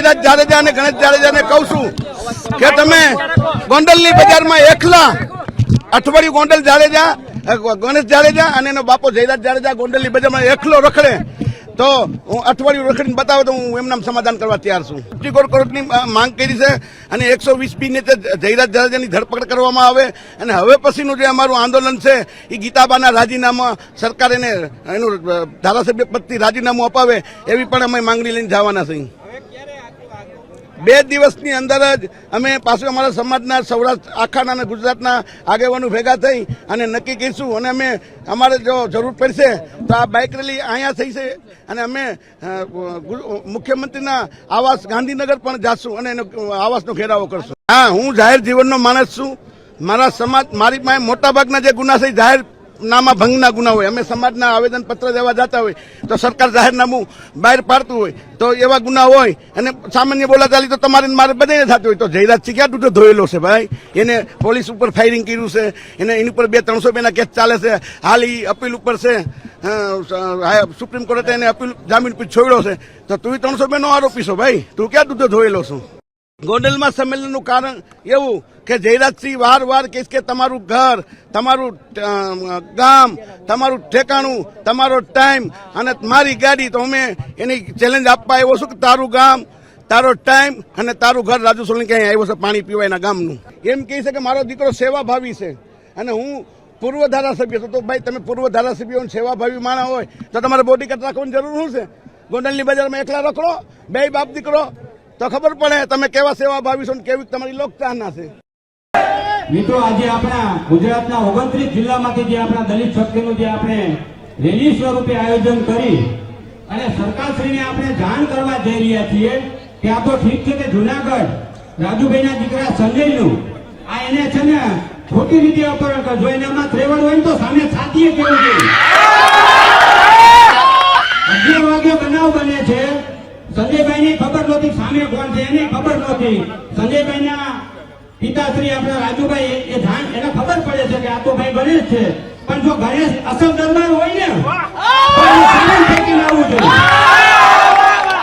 જયરાજ જાડેજા અને ગણેશ જાડેજાને કહું છું કે તમે ગોંડલની બજારમાં એકલા અઠવાડિયું ગોંડલ જાડેજા ગણેશ જાડેજા અને એનો બાપો જયરાજ જાડેજા ગોંડલની બજારમાં એકલો રખડે, તો હું અઠવાડિયું રખડીને બતાવો તો હું એમના સમાધાન કરવા તૈયાર છું. કરોડ કરોડની માંગ કરી છે અને એકસો વીસ બી ને જયરાજ જાડેજાની ધરપકડ કરવામાં આવે અને હવે પછીનું જે અમારું આંદોલન છે એ ગીતાબાના રાજીનામા સરકાર એને, એનું ધારાસભ્ય પદથી રાજીનામું અપાવે એવી પણ અમે માંગણી લઈને જવાના છીએ. બે દિવસની અંદર જ અમે પાછું અમારા સમાજના સૌરાષ્ટ્ર, આખાના અને ગુજરાતના આગેવાનો ભેગા થઈ અને નક્કી કરીશું અને અમે અમારે જો જરૂર પડશે તો આ બાઇક રેલી અહીંયા થઈ છે અને અમે મુખ્યમંત્રીના આવાસ ગાંધીનગર પણ જાશું અને એનો, આવાસનો ઘેરાવો કરશું. હા, હું જાહેર જીવનનો માણસ છું. મારા સમાજ, મારી પાસે મોટાભાગના જે ગુના છે જાહેર નામા ભંગના ગુના હોય, અમે સમાજના આવેદન પત્ર દેવા જતા હોય, તો સરકાર જાહેરનામું બહાર પાડતું હોય, તો એવા ગુના હોય, અને સામાન્ય બોલાચાલી તો તમારે મારે બધાને થતું હોય, તો જયરાજસિંહ ક્યાં તૂટો ધોયેલો છે ભાઈ? એને પોલીસ ઉપર ફાયરિંગ કર્યું છે, એને એની ઉપર બે ત્રણસો બેના કેસ ચાલે છે, હાલ એ અપીલ ઉપર છે સુપ્રીમ કોર્ટે એને અપીલ, જામીન છોડ્યો છે, તો તું ત્રણસો બેનો આરોપી છો ભાઈ? તું ક્યાં તૂટો ધોયેલો છું? ગોંડલમાં સંમેલનનું કારણ એવું કે જયરાજસિંહ વાર વાર કહીશ કે તમારું ઘર, તમારું ગામ, તમારું ઠેકાણું, તમારો ટાઈમ અને મારી ગાડી તો અમે એની ચેલેન્જ આપવા આવ્યો છું કે તારું ગામ, તારો ટાઈમ અને તારું ઘર રાજુ સોલંકી અહીં આવ્યો છે પાણી પીવા એના ગામનું. એમ કહે છે કે મારો દીકરો સેવાભાવી છે અને હું પૂર્વ ધારાસભ્ય તો ભાઈ, તમે પૂર્વ ધારાસભ્યો સેવાભાવી માણા હોય તો તમારે બોડી બોડીગાર્ડ રાખવાની જરૂર શું છે? ગોંડલની બજારમાં એકલા રખડો, બે બાપ દીકરો તો ખબર પડે તમે કેવા સેવા ભાવીશો ને કેવી તમારી લોકચાહના છે. મિત્રો, આજે આપણા ગુજરાતના ઓગણત્રીસ જિલ્લામાંથી જે આપણા દલિત શક્તિનું જે આપણે રેલી સ્વરૂપે આયોજન કરી અને સરકારશ્રીને આપણે જાણ કરવા જઈ રહ્યા છીએ કે આ તો ઠીક છે કે જુનાગઢ રાજુભાઈના દીકરા સંજયનું આ એને છે ને ખોટી રીતે અપહરણ કરજો એનામાં ત્રેવડ હોય તો સામે છાતીએ કેવું જોઈએ? ની સામે કોણ છે એને ખબર નહોતી. સંજયભાઈ ના પિતાશ્રી આપણા રાજુભાઈ એ- એ જાણ એને ખબર પડે છે કે આ તો ભાઈ ગણેશ છે. પણ જો ગણેશ અસલ દરબાર હોય ને